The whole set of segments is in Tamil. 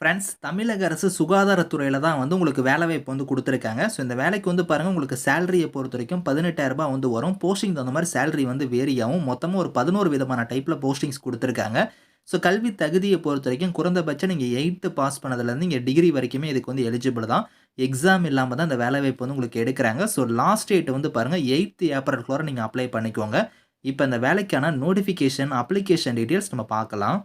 ஃப்ரெண்ட்ஸ் தமிழக அரசு சுகாதாரத்துறையில் தான் வந்து உங்களுக்கு வேலைவாய்ப்பு வந்து கொடுத்துருக்காங்க ஸோ இந்த வேலைக்கு வந்து பாருங்கள் உங்களுக்கு சேலரியை பொறுத்த வரைக்கும் பதினெட்டாயிரரூபா வந்து வரும். போஸ்டிங் தகுந்த மாதிரி சேலரி வந்து வேரியாகும் மொத்தமாக ஒரு 11 விதமான டைப்பில் போஸ்டிங்ஸ் கொடுத்துருக்காங்க ஸோ கல்வி தகுதியை பொறுத்த வரைக்கும் குறைந்தபட்சம் நீங்கள் எயித்து பாஸ் பண்ணதுலேருந்து இங்கே டிகிரி வரைக்குமே இதுக்கு வந்து எலிஜிபிள் தான். எக்ஸாம் இல்லாமல் தான் இந்த வேலைவாய்ப்பு வந்து உங்களுக்கு எடுக்கிறாங்க ஸோ லாஸ்ட் டேட் வந்து பாருங்கள் எயித்து ஏப்ரல்குள்ளார நீங்கள் அப்ளை பண்ணிக்கோங்க. இப்போ இந்த வேலைக்கான நோட்டிஃபிகேஷன், அப்ளிகேஷன் டீட்டெயில்ஸ் நம்ம பார்க்கலாம்.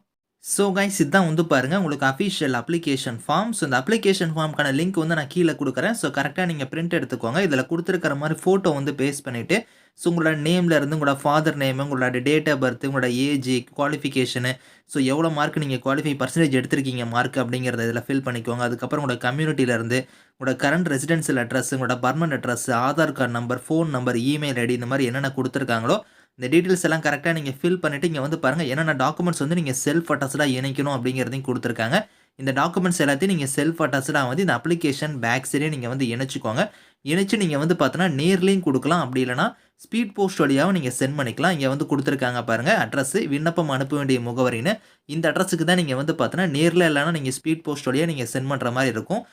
ஸோ கைஸ் இதுதான் வந்து பாருங்கள் உங்களுக்கு அஃபிஷியல் அப்ளிகேஷன் ஃபார்ம். ஸோ இந்த அப்ளிகேஷன் ஃபார்ம்க்கான லிங்க் வந்து நான் கீழே கொடுக்குறேன் ஸோ கரெக்டாக நீங்கள் பிரிண்ட் எடுத்துக்கோங்க. இதில் கொடுத்துருக்கிற மாதிரி ஃபோட்டோ வந்து பேஸ்ட் பண்ணிவிட்டு ஸோ உங்களோட நேம்லேருந்து உங்களோட ஃபாதர் நேம், உங்களோட டேட் ஆஃப் பர்த், உங்களோட ஏஜ், குவாலிஃபிகேஷனு, ஸோ எவ்வளோ மார்க் நீங்கள் குவாலிஃபை பர்சன்டேஜ் எடுத்திருக்கீங்க மார்க் அப்படிங்கிறத இதில் ஃபில் பண்ணிக்கோங்க. அதுக்கப்புறம் உங்களோட கம்யூனிட்டியிலேருந்து உங்களோட கரண்ட் ரெசிடென்சியல் அட்ரஸ், உங்களோட permanent address, Aadhaar card number, phone number, email ID இந்த மாதிரி என்னென்ன கொடுத்துருக்காங்களோ இந்த டீட்டெயில்ஸ் எல்லாம் கரெக்டாக நீங்கள் ஃபில் பண்ணிட்டு, இங்கே வந்து பாருங்கள் என்னென்ன டாக்குமெண்ட்ஸ் வந்து நீங்கள் செல்ஃப் அட்டஸ்டடா இணைக்கணும் அப்படிங்கிறதையும் கொடுத்துருக்காங்க இந்த டாக்குமெண்ட்ஸ் எல்லாத்தையும் நீங்கள் செல்ஃப் அட்டஸ்டடா வந்து இந்த அப்ளிகேஷன் பேக் சைடே நீங்கள் வந்து இணைச்சிக்கோங்க இணைச்சு நீங்கள் வந்து பார்த்தீங்கன்னா, நேர்லேயும் கொடுக்கலாம் அப்படி இல்லைனா ஸ்பீட் போஸ்ட் வழியாகவும் நீங்கள் சென்ட் பண்ணிக்கலாம். இங்கே வந்து கொடுத்துருக்காங்க பாருங்க அட்ரஸ் விண்ணப்பம் அனுப்ப வேண்டிய முகவரின்னு. இந்த அட்ரஸுக்கு தான் நீங்கள் வந்து பார்த்தீங்கன்னா, நேரில் இல்லைனா நீங்கள் ஸ்பீட் போஸ்ட் வழியாக நீங்கள் சென்ட் பண்ணுற மாதிரி இருக்கும்.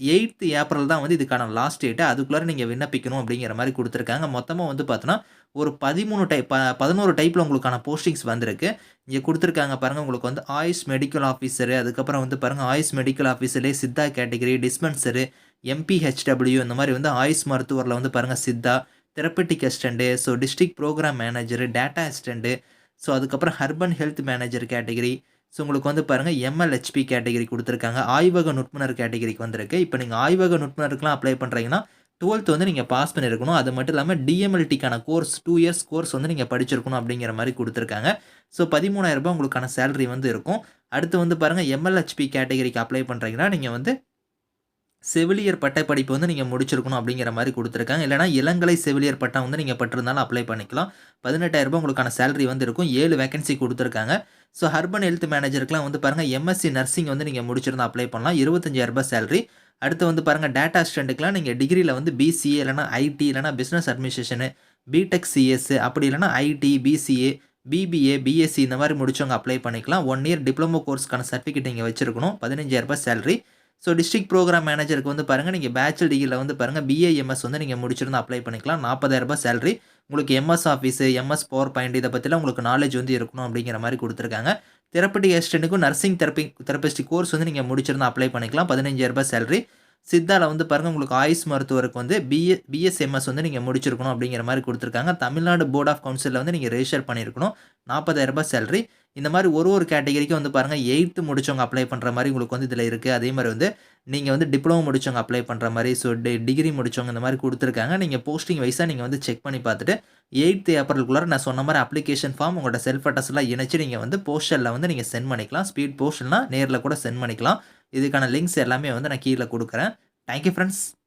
எயித்து ஏப்ரல் தான் வந்து இதுக்கான லாஸ்ட் டேட்டு அதுக்குள்ளார நீங்கள் விண்ணப்பிக்கணும் அப்படிங்கிற மாதிரி கொடுத்துருக்காங்க மொத்தமாக வந்து பார்த்தோன்னா ஒரு 13 டைப் ப பதினோரு டைப்பில் உங்களுக்கான போஸ்டிங்ஸ் வந்திருக்கு. இங்கே கொடுத்துருக்காங்க பாருங்கள் உங்களுக்கு வந்து ஆயுஷ் மெடிக்கல் ஆஃபீஸரு அதுக்கப்புறம் வந்து பாருங்கள் ஆயுஷ் மெடிக்கல் ஆஃபீஸர்லேயே சித்தா கேட்டகரி, டிஸ்பென்சரு, எம்பிஹெச்டபிள்யூ இந்த மாதிரி வந்து ஆயுஷ் மருத்துவரில் வந்து பாருங்கள் Siddha, therapeutic assistant, so district program manager data assistant, so அதுக்கப்புறம் urban health manager category, so உங்களுக்கு வந்து பாருங்கள் எம்எல்ஹெச்பி கேட்டகரி கொடுத்துருக்காங்க ஆய்வக நுட்புணர் கேட்டகரிக்கு வந்திருக்கு. இப்போ நீங்கள் ஆய்வக நுட்புணருக்குலாம் அப்ளை பண்ணுறீங்கன்னா டுவெல்த் வந்து நீங்கள் பாஸ் பண்ணியிருக்கணும். அது மட்டும் இல்லாமல் டிஎம்எல்டிக்கான கோர்ஸ் டூ இயர்ஸ் கோர்ஸ் வந்து நீங்கள் படிச்சிருக்கணும் அப்படிங்கிற மாதிரி கொடுத்துருக்காங்க ஸோ பதிமூணாயிரரூபா உங்களுக்கான சேலரி வந்து இருக்கும். அடுத்து வந்து பாருங்கள் எம்எல்ஹெச்பி கேட்டகரிக்கு அப்ளை பண்ணுறீங்கன்னா நீங்கள் வந்து செவிலியர் பட்டப்படிப்பு வந்து நீங்கள் முடிச்சிருக்கணும் அப்படிங்கிற மாதிரி கொடுத்துருக்காங்க இல்லைனா இளங்கலை செவிலியர் பட்டம் வந்து நீங்கள் பட்டிருந்தாலும் அப்ளை பண்ணிக்கலாம். ரூ. 18,000 உங்களுக்கான சேலரி வந்து இருக்கும். ஏழு வேகன்சி கொடுத்துருக்காங்க ஸோ ஹர்பன் ஹெல்த் மேனேஜருக்குலாம் வந்து பாருங்க எம்எஸ்சி நர்சிங் வந்து நீங்கள் முடிச்சிருந்தா அப்ளை பண்ணலாம். ரூ. 25,000 சேலரி. அடுத்து வந்து பாருங்கள் டேட்டா ஸ்டெண்டுக்குலாம் நீங்கள் டிகிரியில் வந்து பிசிஏ இல்லைனா ஐடி இல்லைனா பிஸ்னஸ் அட்மினிஸ்ட்ரேஷனு, பிடெக் சிஎஸ் அப்படி இல்லைனா ஐடி, பிசிஏ, பிபிஏ, பிஎஸ்சி இந்த மாதிரி முடிச்சவங்க அப்ளை பண்ணிக்கலாம். ஒன் இயர் டிப்ளமோ கோர்ஸ்க்கான சர்டிஃபிகேட் நீங்கள் வச்சிருக்கணும். ரூ. 15,000 சேலரி. ஸோ டிஸ்ட்ரிக்ட் ப்ரோக்ராம் மேனேஜருக்கு வந்து பாருங்கள் நீங்கள் பேச்சுலர் டிகிரியில் வந்து பாருங்கள் பிஏஎம்எஸ் வந்து நீங்கள் முடிச்சிருந்தால் அப்ளை பண்ணிக்கலாம். நாற்பதாயிரரூபா சேலரி. உங்களுக்கு MS office MS power point இதை பற்றிலாம் உங்களுக்கு நாலேஜ் வந்து இருக்கணும் அப்படிங்கிற மாதிரி கொடுத்துருக்காங்க தெரப்பட்டி அசிஸ்டண்ட்டுக்கும் நர்சிங் தெரப்பி தெரப்பிஸ்டிக் கோர்ஸ் வந்து நீங்கள் முடிச்சிருந்தா அப்ளை பண்ணிக்கலாம். பதினஞ்சாயிரரூபா சேலரி. சித்தாவில் வந்து பாருங்கள் உங்களுக்கு ஆயுஷ் மருத்துவருக்கு வந்து பிஏ பிஎஸ்எம்எஸ் வந்து நீங்கள் முடிச்சிருக்கணும் அப்படிங்கிற மாதிரி கொடுத்துருக்காங்க தமிழ்நாடு போர்ட் ஆஃப் கவுன்சிலில் வந்து நீங்கள் ரெஜிஸ்டர் பண்ணியிருக்கணும். நாற்பதாயிரரூபா சேலரி. இந்த மாதிரி ஒரு ஒரு கேட்டகரிக்கும் வந்து பாருங்கள் எயித்து முடித்தவங்க அப்ளை பண்ணுற மாதிரி உங்களுக்கு வந்து இதில் இருக்குது அதே மாதிரி வந்து நீங்கள் வந்து டிப்ளமோ முடித்தவங்க அப்ளை பண்ணுற மாதிரி ஸோ டி டிகிரி முடித்தவங்க இந்த மாதிரி கொடுத்துருக்காங்க நீங்கள் போஸ்டிங் வைஸாக நீங்கள் வந்து செக் பண்ணி பார்த்துட்டு எயித்து ஏப்ரலுக்குள்ளார நான் சொன்ன மாதிரி அப்ளிகேஷன் ஃபார்ம் உங்களோட செல்ஃப் அட்ரஸ்லாம் இணைச்சு நீங்கள் வந்து போஸ்டலில் வந்து நீங்கள் சென்ட் பண்ணிக்கலாம். ஸ்பீட் போஸ்டல்னால் நேரில் கூட சென்ட் பண்ணிக்கலாம். இதுக்கான லிங்க்ஸ் எல்லாமே வந்து நான் கீழே கொடுக்குறேன். Thank you